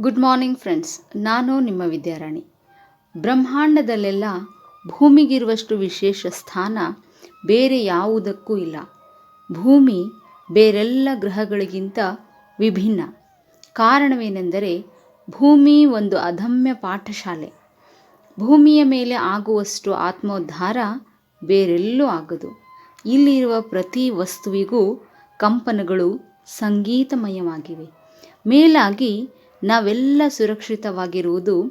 Good morning friends ನಾನು ನಿಮ್ಮ ವಿದ್ಯಾರಾಣಿ. ಬ್ರಹ್ಮಾಂಡದಲ್ಲೆಲ್ಲ ಭೂಮಿಗಿರುವಷ್ಟು ವಿಶೇಷ ಸ್ಥಾನ ಬೇರೆ ಯಾವುದಕ್ಕೂ ಇಲ್ಲ. ಭೂಮಿ ಬೇರೆಲ್ಲ ಗ್ರಹಗಳಿಗಿಂತ ವಿಭಿನ್ನ. ಕಾರಣವೇನೆಂದರೆ ಭೂಮಿ ಒಂದು ಅದಮ್ಯ ಪಾಠಶಾಲೆ. ಭೂಮಿಯ ಮೇಲೆ ಆಗುವಷ್ಟು ಆತ್ಮೋದ್ಧಾರ ಬೇರೆಲ್ಲೂ ಆಗದು. ಇಲ್ಲಿರುವ ಪ್ರತಿ ವಸ್ತುವಿಗೂ ಕಂಪನಗಳು ಸಂಗೀತಮಯವಾಗಿವೆ. ಮೇಲಾಗಿ ನಾವೆಲ್ಲ ಸುರಕ್ಷಿತವಾಗಿರುವುದು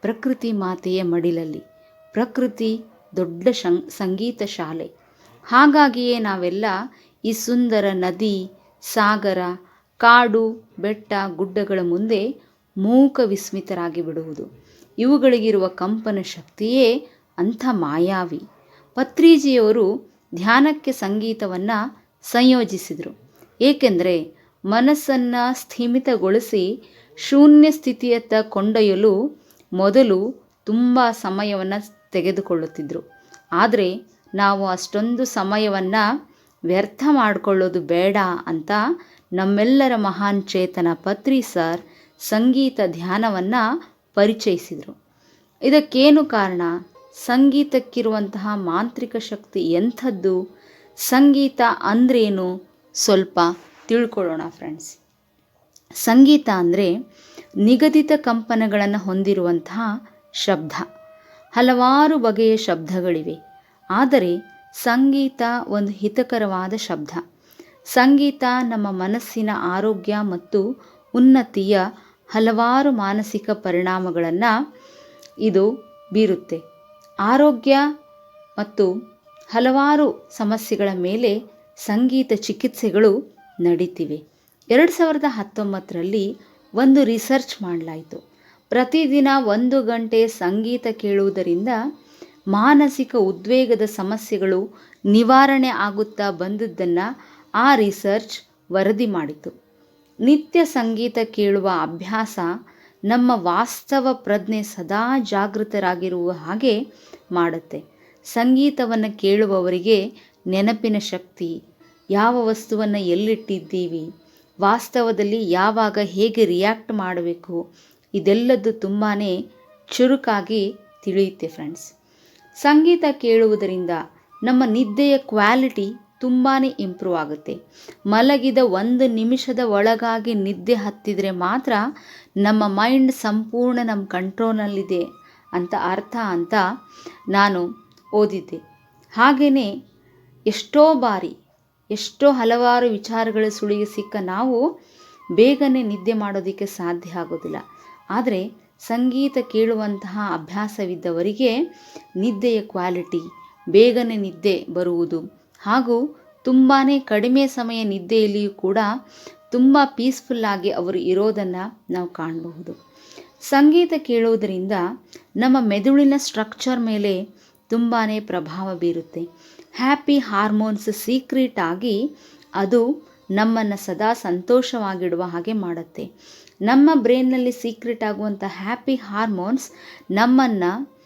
ಪ್ರಕೃತಿ ಮಾತೆಯ ಮಡಿಲಲ್ಲಿ. ಪ್ರಕೃತಿ ದೊಡ್ಡ ಶಂ, ಸಂಗೀತ ಶಾಲೆ. ಹಾಗಾಗಿಯೇ ನಾವೆಲ್ಲ ಈ ಸುಂದರ ನದಿ, ಸಾಗರ, ಕಾಡು, ಬೆಟ್ಟ, ಗುಡ್ಡಗಳ ಮುಂದೆ ಮೂಕ ವಿಸ್ಮಿತರಾಗಿ ಬಿಡುವುದು. ಇವುಗಳಿಗಿರುವ ಕಂಪನ ಶಕ್ತಿಯೇ ಅಂಥ ಮಾಯಾವಿ. ಪತ್ರಿಜಿಯವರು ಧ್ಯಾನಕ್ಕೆ ಸಂಗೀತವನ್ನು ಸಂಯೋಜಿಸಿದರು. ಏಕೆಂದರೆ ಮನಸ್ಸನ್ನು ಸ್ಥಿಮಿತಗೊಳಿಸಿ ಶೂನ್ಯ ಸ್ಥಿತಿಯತ್ತ ಕೊಂಡೊಯ್ಯಲು ಮೊದಲು ತುಂಬ ಸಮಯವನ್ನು ತೆಗೆದುಕೊಳ್ಳುತ್ತಿದ್ದರು ಆದರೆ ನಾವು ಅಷ್ಟೊಂದು ಸಮಯವನ್ನು ವ್ಯರ್ಥ ಮಾಡಿಕೊಳ್ಳೋದು ಬೇಡ ಅಂತ ನಮ್ಮೆಲ್ಲರ ಮಹಾನ್ ಚೇತನ ಪತ್ರಿ ಸರ್ ಸಂಗೀತ ಧ್ಯಾನವನ್ನು ಪರಿಚಯಿಸಿದರು. ಇದಕ್ಕೇನು ಕಾರಣ? ಸಂಗೀತಕ್ಕಿರುವಂತಹ ಮಾಂತ್ರಿಕ ಶಕ್ತಿ ಎಂಥದ್ದು? ಸಂಗೀತ ಅಂದ್ರೇನು? ಸ್ವಲ್ಪ ತಿಳ್ಕೊಳ್ಳೋಣ ಫ್ರೆಂಡ್ಸ್ ಸಂಗೀತ ಅಂದರೆ ನಿಗದಿತ ಕಂಪನಗಳನ್ನು ಹೊಂದಿರುವಂತಹ ಶಬ್ದ. ಹಲವಾರು ಬಗೆಯ ಶಬ್ದಗಳಿವೆ. ಆದರೆ ಸಂಗೀತ ಒಂದು ಹಿತಕರವಾದ ಶಬ್ದ. ಸಂಗೀತ ನಮ್ಮ ಮನಸ್ಸಿನ ಆರೋಗ್ಯ ಮತ್ತು ಉನ್ನತಿಯ ಹಲವಾರು ಮಾನಸಿಕ ಪರಿಣಾಮಗಳನ್ನು ಇದು ಬೀರುತ್ತೆ. ಆರೋಗ್ಯ ಮತ್ತು ಹಲವಾರು ಸಮಸ್ಯೆಗಳ ಮೇಲೆ ಸಂಗೀತ ಚಿಕಿತ್ಸೆಗಳು ನಡೀತಿವೆ. ಎರಡು ಸಾವಿರದ ಹತ್ತೊಂಬತ್ತರಲ್ಲಿ ಒಂದು ರಿಸರ್ಚ್ ಮಾಡಲಾಯಿತು. ಪ್ರತಿದಿನ ಒಂದು ಗಂಟೆ ಸಂಗೀತ ಕೇಳುವುದರಿಂದ ಮಾನಸಿಕ ಉದ್ವೇಗದ ಸಮಸ್ಯೆಗಳು ನಿವಾರಣೆ ಆಗುತ್ತಾ ಬಂದದ್ದನ್ನು ಆ ರಿಸರ್ಚ್ ವರದಿ ಮಾಡಿತು. ನಿತ್ಯ ಸಂಗೀತ ಕೇಳುವ ಅಭ್ಯಾಸ ನಮ್ಮ ವಾಸ್ತವ ಪ್ರಜ್ಞೆ ಸದಾ ಜಾಗೃತರಾಗಿರುವ ಹಾಗೆ ಮಾಡುತ್ತೆ. ಸಂಗೀತವನ್ನು ಕೇಳುವವರಿಗೆ ನೆನಪಿನ ಶಕ್ತಿ, ಯಾವ ವಸ್ತುವನ್ನು ಎಲ್ಲಿಟ್ಟಿದ್ದೀವಿ ವಾಸ್ತವದಲ್ಲಿ ಯಾವಾಗ ಹೇಗೆ ರಿಯಾಕ್ಟ್ ಮಾಡಬೇಕು, ಇದೆಲ್ಲದ್ದು ತುಂಬಾ ಚುರುಕಾಗಿ ತಿಳಿಯುತ್ತೆ ಫ್ರೆಂಡ್ಸ್ ಸಂಗೀತ ಕೇಳುವುದರಿಂದ ನಮ್ಮ ನಿದ್ದೆಯ ಕ್ವಾಲಿಟಿ ತುಂಬಾ ಇಂಪ್ರೂವ್ ಆಗುತ್ತೆ. ಮಲಗಿದ ಒಂದು ನಿಮಿಷದ ಒಳಗಾಗಿ ನಿದ್ದೆ ಹತ್ತಿದರೆ ಮಾತ್ರ ನಮ್ಮ ಮೈಂಡ್ ಸಂಪೂರ್ಣ ನಮ್ಮ ಕಂಟ್ರೋಲ್ನಲ್ಲಿದೆ ಅಂತ ಅರ್ಥ ಅಂತ ನಾನು ಓದಿದ್ದೆ. ಹಾಗೆಯೇ ಎಷ್ಟೋ ಬಾರಿ ಎಷ್ಟೋ ಹಲವಾರು ವಿಚಾರಗಳ ಸುಳಿಗೆ ಸಿಕ್ಕ ನಾವು ಬೇಗನೆ ನಿದ್ದೆ ಮಾಡೋದಕ್ಕೆ ಸಾಧ್ಯ ಆಗೋದಿಲ್ಲ. ಆದರೆ ಸಂಗೀತ ಕೇಳುವಂತಹ ಅಭ್ಯಾಸವಿದ್ದವರಿಗೆ ನಿದ್ದೆಯ ಕ್ವಾಲಿಟಿ, ಬೇಗನೆ ನಿದ್ದೆ ಬರುವುದು ಹಾಗೂ ತುಂಬಾ ಕಡಿಮೆ ಸಮಯ ನಿದ್ದೆಯಲ್ಲಿಯೂ ಕೂಡ ತುಂಬ ಪೀಸ್ಫುಲ್ಲಾಗಿ ಅವರು ಇರೋದನ್ನು ನಾವು ಕಾಣಬಹುದು. ಸಂಗೀತ ಕೇಳುವುದರಿಂದ ನಮ್ಮ ಮೆದುಳಿನ ಸ್ಟ್ರಕ್ಚರ್ ಮೇಲೆ ತುಂಬಾ ಪ್ರಭಾವ ಬೀರುತ್ತೆ. ಹ್ಯಾಪಿ ಹಾರ್ಮೋನ್ಸ್ ಸೀಕ್ರೆಟ್ ಆಗಿ ಅದು ನಮ್ಮನ್ನು ಸದಾ ಸಂತೋಷವಾಗಿಡುವ ಹಾಗೆ ಮಾಡುತ್ತೆ. ನಮ್ಮ ಬ್ರೈನ್ನಲ್ಲಿ ಸೀಕ್ರೆಟ್ ಆಗುವಂಥ ಹ್ಯಾಪಿ ಹಾರ್ಮೋನ್ಸ್ ನಮ್ಮನ್ನು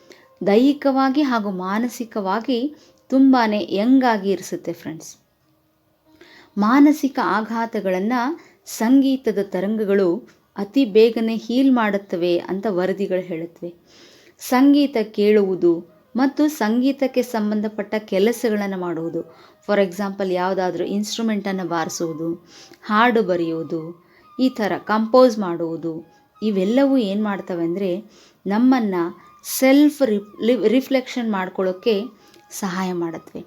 ದೈಹಿಕವಾಗಿ ಹಾಗೂ ಮಾನಸಿಕವಾಗಿ ತುಂಬಾ ಯಂಗಾಗಿ ಇರಿಸುತ್ತೆ ಫ್ರೆಂಡ್ಸ್. ಮಾನಸಿಕ ಆಘಾತಗಳನ್ನು ಸಂಗೀತದ ತರಂಗಗಳು ಅತಿ ಬೇಗನೆ ಹೀಲ್ ಮಾಡುತ್ತವೆ ಅಂತ ವರದಿಗಳು ಹೇಳುತ್ತವೆ. ಸಂಗೀತ ಕೇಳುವುದು ಮತ್ತು ಸಂಗೀತಕ್ಕೆ ಸಂಬಂಧಪಟ್ಟ ಕೆಲಸಗಳನ್ನು ಮಾಡುವುದು. ಫಾರ್ ಎಕ್ಸಾಂಪಲ್ ಯಾವುದಾದ್ರೂ ಇನ್ಸ್ಟ್ರೂಮೆಂಟನ್ನು ಬಾರಿಸುವುದು, ಹಾಡು ಬರೆಯುವುದು, ಈ ಥರ ಕಂಪೋಸ್ ಮಾಡುವುದು. ಇವೆಲ್ಲವೂ ಏನು ಮಾಡ್ತವೆ ಅಂದರೆ ನಮ್ಮನ್ನು ಸೆಲ್ಫ್ ರಿಫ್ಲೆಕ್ಷನ್ ಮಾಡ್ಕೊಳ್ಳೋಕ್ಕೆ ಸಹಾಯ ಮಾಡುತ್ತವೆ.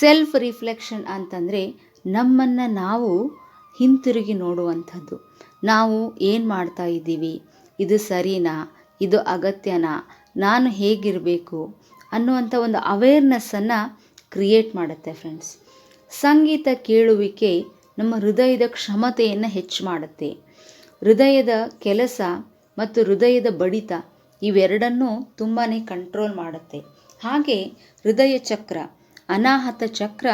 ಸೆಲ್ಫ್ ರಿಫ್ಲೆಕ್ಷನ್ ಅಂತಂದರೆ ನಮ್ಮನ್ನು ನಾವು ಹಿಂತಿರುಗಿ ನೋಡುವಂಥದ್ದು. ನಾವು ಏನು ಮಾಡ್ತಾ ಇದ್ದೀವಿ? ಇದು ಸರಿನಾ? ಇದು ಅಗತ್ಯನಾ? ನಾನು ಹೇಗಿರಬೇಕು? ಅನ್ನುವಂಥ ಒಂದು ಅವೇರ್ನೆಸ್ಸನ್ನು ಕ್ರಿಯೇಟ್ ಮಾಡುತ್ತೆ ಫ್ರೆಂಡ್ಸ್ ಸಂಗೀತ ಕೇಳುವಿಕೆ ನಮ್ಮ ಹೃದಯದ ಕ್ಷಮತೆಯನ್ನು ಹೆಚ್ಚು ಮಾಡುತ್ತೆ. ಹೃದಯದ ಕೆಲಸ ಮತ್ತು ಹೃದಯದ ಬಡಿತ ಇವೆರಡನ್ನೂ ತುಂಬಾ ಕಂಟ್ರೋಲ್ ಮಾಡುತ್ತೆ. ಹಾಗೆ ಹೃದಯ ಚಕ್ರ, ಅನಾಹತ ಚಕ್ರ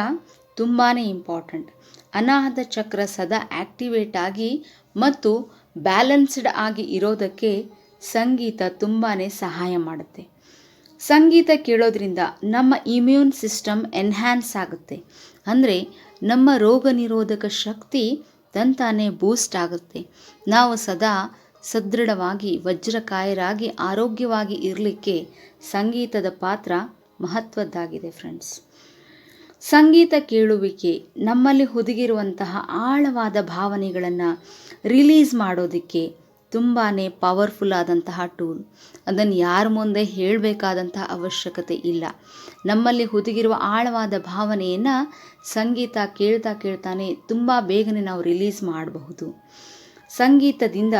ತುಂಬಾ ಇಂಪಾರ್ಟೆಂಟ್ ಅನಾಹತ ಚಕ್ರ ಸದಾ ಆ್ಯಕ್ಟಿವೇಟ್ ಆಗಿ ಮತ್ತು ಬ್ಯಾಲೆನ್ಸ್ಡ್ ಆಗಿ ಇರೋದಕ್ಕೆ ಸಂಗೀತ ತುಂಬಾ ಸಹಾಯ ಮಾಡುತ್ತೆ. ಸಂಗೀತ ಕೇಳೋದ್ರಿಂದ ನಮ್ಮ ಇಮ್ಯೂನ್ ಸಿಸ್ಟಮ್ ಎನ್ಹ್ಯಾನ್ಸ್ ಆಗುತ್ತೆ. ಅಂದರೆ ನಮ್ಮ ರೋಗ ನಿರೋಧಕ ಶಕ್ತಿ ತಂತಾನೇ ಬೂಸ್ಟ್ ಆಗುತ್ತೆ. ನಾವು ಸದಾ ಸದೃಢವಾಗಿ, ವಜ್ರಕಾಯರಾಗಿ, ಆರೋಗ್ಯವಾಗಿ ಇರಲಿಕ್ಕೆ ಸಂಗೀತದ ಪಾತ್ರ ಮಹತ್ವದ್ದಾಗಿದೆ ಫ್ರೆಂಡ್ಸ್ ಸಂಗೀತ ಕೇಳುವಿಕೆ ನಮ್ಮಲ್ಲಿ ಹುದುಗಿರುವಂತಹ ಆಳವಾದ ಭಾವನೆಗಳನ್ನು ರಿಲೀಸ್ ಮಾಡೋದಕ್ಕೆ ತುಂಬಾ ಪವರ್ಫುಲ್ ಆದಂತಹ ಟೂಲ್ ಅದನ್ನು ಯಾರ ಮುಂದೆ ಹೇಳಬೇಕಾದಂತಹ ಅವಶ್ಯಕತೆ ಇಲ್ಲ. ನಮ್ಮಲ್ಲಿ ಹುದುಗಿರುವ ಆಳವಾದ ಭಾವನೆಯನ್ನು ಸಂಗೀತ ಕೇಳ್ತಾ ಕೇಳ್ತಾನೆ ತುಂಬ ಬೇಗನೆ ನಾವು ರಿಲೀಸ್ ಮಾಡಬಹುದು. ಸಂಗೀತದಿಂದ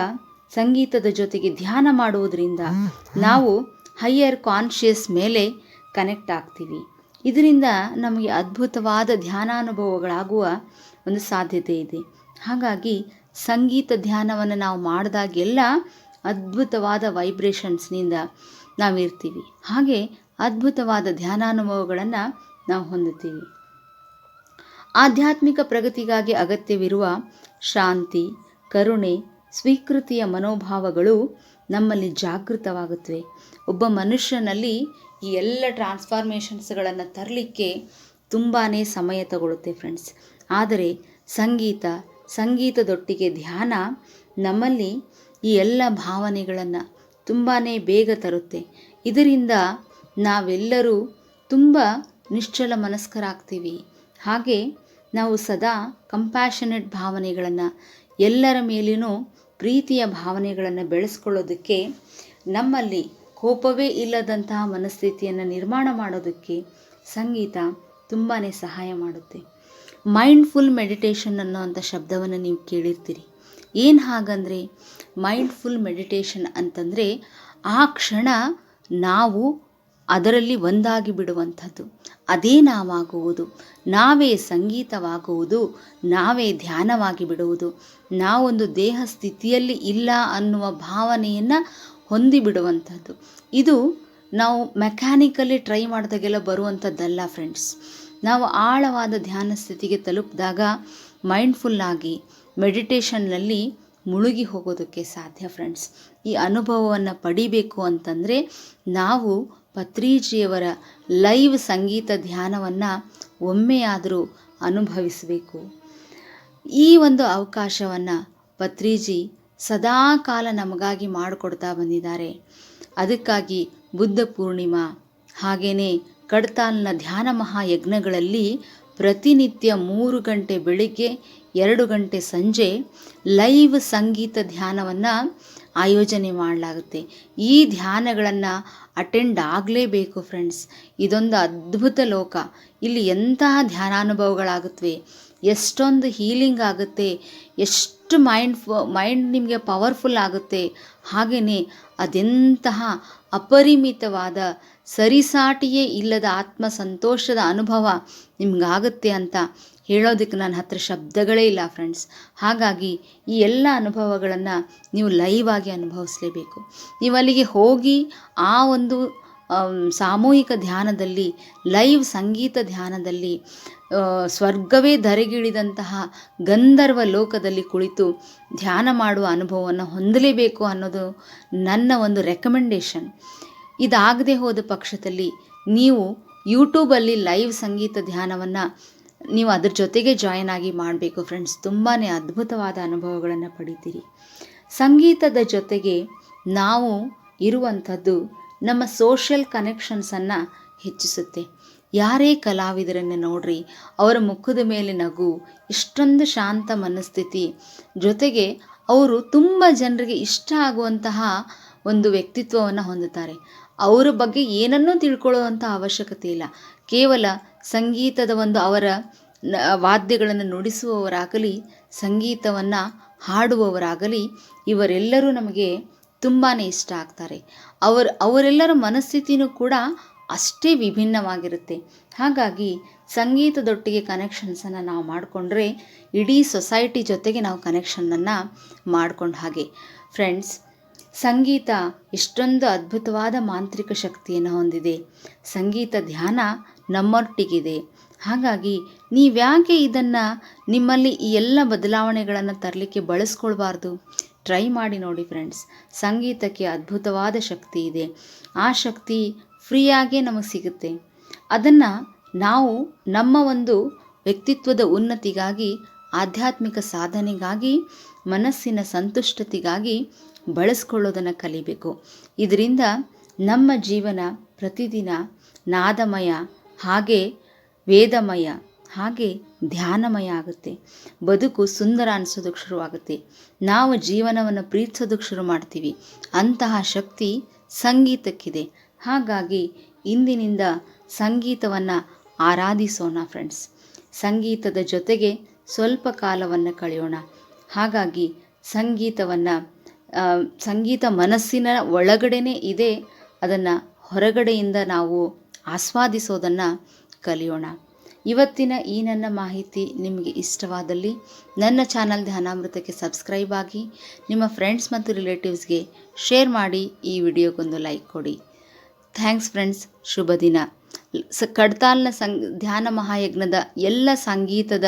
ಸಂಗೀತದ ಜೊತೆಗೆ ಧ್ಯಾನ ಮಾಡುವುದರಿಂದ ನಾವು ಹೈಯರ್ ಕಾನ್ಷಿಯಸ್ ಮೇಲೆ ಕನೆಕ್ಟ್ ಆಗ್ತೀವಿ. ಇದರಿಂದ ನಮಗೆ ಅದ್ಭುತವಾದ ಧ್ಯಾನಾನುಭವಗಳಾಗುವ ಒಂದು ಸಾಧ್ಯತೆ ಇದೆ. ಹಾಗಾಗಿ ಸಂಗೀತ ಧ್ಯಾನವನ್ನು ನಾವು ಮಾಡಿದಾಗೆಲ್ಲ ಅದ್ಭುತವಾದ ವೈಬ್ರೇಷನ್ಸ್ನಿಂದ ನಾವಿರ್ತೀವಿ. ಹಾಗೆ ಅದ್ಭುತವಾದ ಧ್ಯಾನಾನುಭವಗಳನ್ನು ನಾವು ಹೊಂದುತ್ತೀವಿ. ಆಧ್ಯಾತ್ಮಿಕ ಪ್ರಗತಿಗಾಗಿ ಅಗತ್ಯವಿರುವ ಶಾಂತಿ, ಕರುಣೆ, ಸ್ವೀಕೃತಿಯ ಮನೋಭಾವಗಳು ನಮ್ಮಲ್ಲಿ ಜಾಗೃತವಾಗುತ್ತವೆ. ಒಬ್ಬ ಮನುಷ್ಯನಲ್ಲಿ ಈ ಎಲ್ಲ ಟ್ರಾನ್ಸ್ಫಾರ್ಮೇಷನ್ಸ್ಗಳನ್ನು ತರಲಿಕ್ಕೆ ತುಂಬಾ ಸಮಯ ತಗೊಳ್ಳುತ್ತೆ ಫ್ರೆಂಡ್ಸ್ ಆದರೆ ಸಂಗೀತ ಸಂಗೀತದೊಟ್ಟಿಗೆ ಧ್ಯಾನ ನಮ್ಮಲ್ಲಿ ಈ ಎಲ್ಲ ಭಾವನೆಗಳನ್ನು ತುಂಬಾ ಬೇಗ ತರುತ್ತೆ. ಇದರಿಂದ ನಾವೆಲ್ಲರೂ ತುಂಬ ನಿಶ್ಚಲ ಮನಸ್ಕರಾಗ್ತೀವಿ. ಹಾಗೆ ನಾವು ಸದಾ ಕಂಪ್ಯಾಷನೆಟ್ ಭಾವನೆಗಳನ್ನು ಎಲ್ಲರ ಮೇಲಿನೂ ಪ್ರೀತಿಯ ಭಾವನೆಗಳನ್ನು ಬೆಳೆಸ್ಕೊಳ್ಳೋದಕ್ಕೆ ನಮ್ಮಲ್ಲಿ ಕೋಪವೇ ಇಲ್ಲದಂತಹ ಮನಸ್ಥಿತಿಯನ್ನು ನಿರ್ಮಾಣ ಮಾಡೋದಕ್ಕೆ ಸಂಗೀತ ತುಂಬಾ ಸಹಾಯ ಮಾಡುತ್ತೆ. ಮೈಂಡ್ಫುಲ್ ಮೆಡಿಟೇಷನ್ ಅನ್ನೋವಂಥ ಶಬ್ದವನ್ನು ನೀವು ಕೇಳಿರ್ತೀರಿ. ಏನು ಹಾಗಂದರೆ ಮೈಂಡ್ಫುಲ್ ಮೆಡಿಟೇಷನ್ ಅಂತಂದರೆ ಆ ಕ್ಷಣ ನಾವು ಅದರಲ್ಲಿ ಒಂದಾಗಿ ಬಿಡುವಂಥದ್ದು. ಅದೇ ನಾವಾಗುವುದು. ನಾವೇ ಸಂಗೀತವಾಗುವುದು. ನಾವೇ ಧ್ಯಾನವಾಗಿ ಬಿಡುವುದು. ನಾವೊಂದು ದೇಹ ಸ್ಥಿತಿಯಲ್ಲಿ ಇಲ್ಲ ಅನ್ನುವ ಭಾವನೆಯನ್ನು ಹೊಂದಿಬಿಡುವಂಥದ್ದು ಇದು ನಾವು ಮೆಕ್ಯಾನಿಕಲಿ ಟ್ರೈ ಮಾಡಿದಾಗೆಲ್ಲ ಬರುವಂಥದ್ದಲ್ಲ ಫ್ರೆಂಡ್ಸ್ ನಾವು ಆಳವಾದ ಧ್ಯಾನ ಸ್ಥಿತಿಗೆ ತಲುಪಿದಾಗ ಮೈಂಡ್ಫುಲ್ಲಾಗಿ ಮೆಡಿಟೇಷನ್ನಲ್ಲಿ ಮುಳುಗಿ ಹೋಗೋದಕ್ಕೆ ಸಾಧ್ಯ ಫ್ರೆಂಡ್ಸ್ ಈ ಅನುಭವವನ್ನು ಪಡಿಬೇಕು ಅಂತಂದರೆ ನಾವು ಪತ್ರಿಜಿಯವರ ಲೈವ್ ಸಂಗೀತ ಧ್ಯಾನವನ್ನು ಒಮ್ಮೆಯಾದರೂ ಅನುಭವಿಸಬೇಕು. ಈ ಒಂದು ಅವಕಾಶವನ್ನು ಪತ್ರಿಜಿ ಸದಾಕಾಲ ನಮಗಾಗಿ ಮಾಡಿಕೊಡ್ತಾ ಬಂದಿದ್ದಾರೆ. ಅದಕ್ಕಾಗಿ ಬುದ್ಧ ಪೂರ್ಣಿಮಾ ಹಾಗೆಯೇ ಕಡ್ತಾಲ್ನ ಧ್ಯಾನ ಮಹಾಯಜ್ಞಗಳಲ್ಲಿ ಪ್ರತಿನಿತ್ಯ ಮೂರು ಗಂಟೆ ಬೆಳಿಗ್ಗೆ, ಎರಡು ಗಂಟೆ ಸಂಜೆ ಲೈವ್ ಸಂಗೀತ ಧ್ಯಾನವನ್ನು ಆಯೋಜನೆ ಮಾಡಲಾಗುತ್ತೆ. ಈ ಧ್ಯಾನಗಳನ್ನು ಅಟೆಂಡ್ ಆಗಲೇಬೇಕು ಫ್ರೆಂಡ್ಸ್. ಇದೊಂದು ಅದ್ಭುತ ಲೋಕ. ಇಲ್ಲಿ ಎಂತಹ ಧ್ಯಾನಾನುಭವಗಳಾಗುತ್ತವೆ ಎಷ್ಟೊಂದು ಹೀಲಿಂಗ್ ಆಗುತ್ತೆ? ಎಷ್ಟು ಮೈಂಡ್ ಮೈಂಡ್ ನಿಮಗೆ ಪವರ್ಫುಲ್ ಆಗುತ್ತೆ. ಹಾಗೆಯೇ ಅದೆಂತಹ ಅಪರಿಮಿತವಾದ ಸರಿಸಾಟಿಯೇ ಇಲ್ಲದ ಆತ್ಮ ಸಂತೋಷದ ಅನುಭವ ನಿಮಗಾಗುತ್ತೆ ಅಂತ ಹೇಳೋದಕ್ಕೆ ನನ್ನ ಹತ್ರ ಶಬ್ದಗಳೇ ಇಲ್ಲ ಫ್ರೆಂಡ್ಸ್ ಹಾಗಾಗಿ ಈ ಎಲ್ಲ ಅನುಭವಗಳನ್ನು ನೀವು ಲೈವ್ ಆಗಿ ಅನುಭವಿಸಲೇಬೇಕು. ನೀವು ಅಲ್ಲಿಗೆ ಹೋಗಿ ಆ ಒಂದು ಸಾಮೂಹಿಕ ಧ್ಯಾನದಲ್ಲಿ, ಲೈವ್ ಸಂಗೀತ ಧ್ಯಾನದಲ್ಲಿ ಸ್ವರ್ಗವೇ ಧರೆಗಿಳಿದಂತಹ ಗಂಧರ್ವ ಲೋಕದಲ್ಲಿ ಕುಳಿತು ಧ್ಯಾನ ಮಾಡುವ ಅನುಭವವನ್ನು ಹೊಂದಲೇಬೇಕು ಅನ್ನೋದು ನನ್ನ ಒಂದು ರೆಕಮೆಂಡೇಷನ್ ಇದಾಗದೆ ಹೋದ ಪಕ್ಷದಲ್ಲಿ ನೀವು ಯೂಟ್ಯೂಬಲ್ಲಿ ಲೈವ್ ಸಂಗೀತ ಧ್ಯಾನವನ್ನು ನೀವು ಅದ್ರ ಜೊತೆಗೆ ಜಾಯಿನ್ ಆಗಿ ಮಾಡಬೇಕು ಫ್ರೆಂಡ್ಸ್ ತುಂಬಾ ಅದ್ಭುತವಾದ ಅನುಭವಗಳನ್ನು ಪಡಿತೀರಿ. ಸಂಗೀತದ ಜೊತೆಗೆ ನಾವು ಇರುವಂಥದ್ದು ನಮ್ಮ ಸೋಷಿಯಲ್ ಕನೆಕ್ಷನ್ಸನ್ನು ಹೆಚ್ಚಿಸುತ್ತೆ. ಯಾರೇ ಕಲಾವಿದರನ್ನು ನೋಡ್ರಿ, ಅವರ ಮುಖದ ಮೇಲೆ ನಗು, ಇಷ್ಟೊಂದು ಶಾಂತ ಮನಸ್ಥಿತಿ, ಜೊತೆಗೆ ಅವರು ತುಂಬ ಜನರಿಗೆ ಇಷ್ಟ ಆಗುವಂತಹ ಒಂದು ವ್ಯಕ್ತಿತ್ವವನ್ನು ಹೊಂದುತ್ತಾರೆ. ಅವರ ಬಗ್ಗೆ ಏನನ್ನೂ ತಿಳ್ಕೊಳ್ಳುವಂಥ ಅವಶ್ಯಕತೆ ಇಲ್ಲ. ಕೇವಲ ಸಂಗೀತದ ಒಂದು ಅವರ ವಾದ್ಯಗಳನ್ನು ನುಡಿಸುವವರಾಗಲಿ, ಸಂಗೀತವನ್ನು ಹಾಡುವವರಾಗಲಿ, ಇವರೆಲ್ಲರೂ ನಮಗೆ ತುಂಬಾ ಇಷ್ಟ ಆಗ್ತಾರೆ. ಅವರು, ಅವರೆಲ್ಲರ ಮನಸ್ಥಿತಿನೂ ಕೂಡ ಅಷ್ಟೇ ವಿಭಿನ್ನವಾಗಿರುತ್ತೆ. ಹಾಗಾಗಿ ಸಂಗೀತದೊಟ್ಟಿಗೆ ಕನೆಕ್ಷನ್ಸನ್ನು ನಾವು ಮಾಡಿಕೊಂಡ್ರೆ ಇಡೀ ಸೊಸೈಟಿ ಜೊತೆಗೆ ನಾವು ಕನೆಕ್ಷನನ್ನು ಮಾಡಿಕೊಂಡ ಹಾಗೆ. ಫ್ರೆಂಡ್ಸ್ ಸಂಗೀತ ಎಷ್ಟೊಂದು ಅದ್ಭುತವಾದ ಮಾಂತ್ರಿಕ ಶಕ್ತಿಯನ್ನು ಹೊಂದಿದೆ. ಸಂಗೀತ ಧ್ಯಾನ ನಮ್ಮೊಟ್ಟಿಗಿದೆ. ಹಾಗಾಗಿ ನೀವ್ಯಾಕೆ ಇದನ್ನು ನಿಮ್ಮಲ್ಲಿ ಈ ಎಲ್ಲ ಬದಲಾವಣೆಗಳನ್ನು ತರಲಿಕ್ಕೆ ಬಳಸ್ಕೊಳ್ಬಾರ್ದು? ಟ್ರೈ ಮಾಡಿ ನೋಡಿ ಫ್ರೆಂಡ್ಸ್ ಸಂಗೀತಕ್ಕೆ ಅದ್ಭುತವಾದ ಶಕ್ತಿ ಇದೆ. ಆ ಶಕ್ತಿ ಫ್ರೀಯಾಗೇ ನಮಗೆ ಸಿಗುತ್ತೆ. ಅದನ್ನು ನಾವು ನಮ್ಮ ಒಂದು ವ್ಯಕ್ತಿತ್ವದ ಉನ್ನತಿಗಾಗಿ, ಆಧ್ಯಾತ್ಮಿಕ ಸಾಧನೆಗಾಗಿ, ಮನಸ್ಸಿನ ಸಂತುಷ್ಟತೆಗಾಗಿ ಬಳಸ್ಕೊಳ್ಳೋದನ್ನು ಕಲಿಬೇಕು. ಇದರಿಂದ ನಮ್ಮ ಜೀವನ ಪ್ರತಿದಿನ ನಾದಮಯ, ಹಾಗೆ ವೇದಮಯ, ಹಾಗೆ ಧ್ಯಾನಮಯ ಆಗುತ್ತೆ. ಬದುಕು ಸುಂದರ ಅನಿಸೋದಕ್ಕೆ ಶುರುವಾಗುತ್ತೆ. ನಾವು ಜೀವನವನ್ನು ಪ್ರೀತಿಸೋದಕ್ಕೆ ಶುರು ಮಾಡ್ತೀವಿ. ಅಂತಹ ಶಕ್ತಿ ಸಂಗೀತಕ್ಕಿದೆ. ಹಾಗಾಗಿ ಇಂದಿನಿಂದ ಸಂಗೀತವನ್ನು ಆರಾಧಿಸೋಣ ಫ್ರೆಂಡ್ಸ್ ಸಂಗೀತದ ಜೊತೆಗೆ ಸ್ವಲ್ಪ ಕಾಲವನ್ನು ಕಳೆಯೋಣ. ಹಾಗಾಗಿ ಸಂಗೀತವನ್ನು ಸಂಗೀತ ಮನಸ್ಸಿನ ಒಳಗಡೆನೇ ಇದೆ. ಅದನ್ನು ಹೊರಗಡೆಯಿಂದ ನಾವು ಆಸ್ವಾದಿಸೋದನ್ನು ಕಲಿಯೋಣ. ಇವತ್ತಿನ ಈ ನನ್ನ ಮಾಹಿತಿ ನಿಮಗೆ ಇಷ್ಟವಾದಲ್ಲಿ ನನ್ನ ಚಾನಲ್ ಧ್ಯಾನಾಮೃತಕ್ಕೆ ಸಬ್ಸ್ಕ್ರೈಬ್ ಆಗಿ ನಿಮ್ಮ ಫ್ರೆಂಡ್ಸ್ ಮತ್ತು ರಿಲೇಟಿವ್ಸ್ಗೆ ಶೇರ್ ಮಾಡಿ ಈ ವಿಡಿಯೋಗೊಂದು ಲೈಕ್ ಕೊಡಿ. ಥ್ಯಾಂಕ್ಸ್ ಫ್ರೆಂಡ್ಸ್, ಶುಭ ದಿನ. ಸ, ಕಡ್ತಾಲ್ನ ಸಂ ಧ್ಯಾನ ಮಹಾಯಜ್ಞದ ಎಲ್ಲ ಸಂಗೀತದ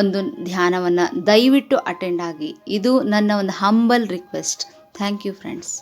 ಒಂದು ಧ್ಯಾನವನ್ನು ದಯವಿಟ್ಟು ಅಟೆಂಡ್ ಆಗಿ. ಇದು ನನ್ನ ಒಂದು humble request. Thank you friends.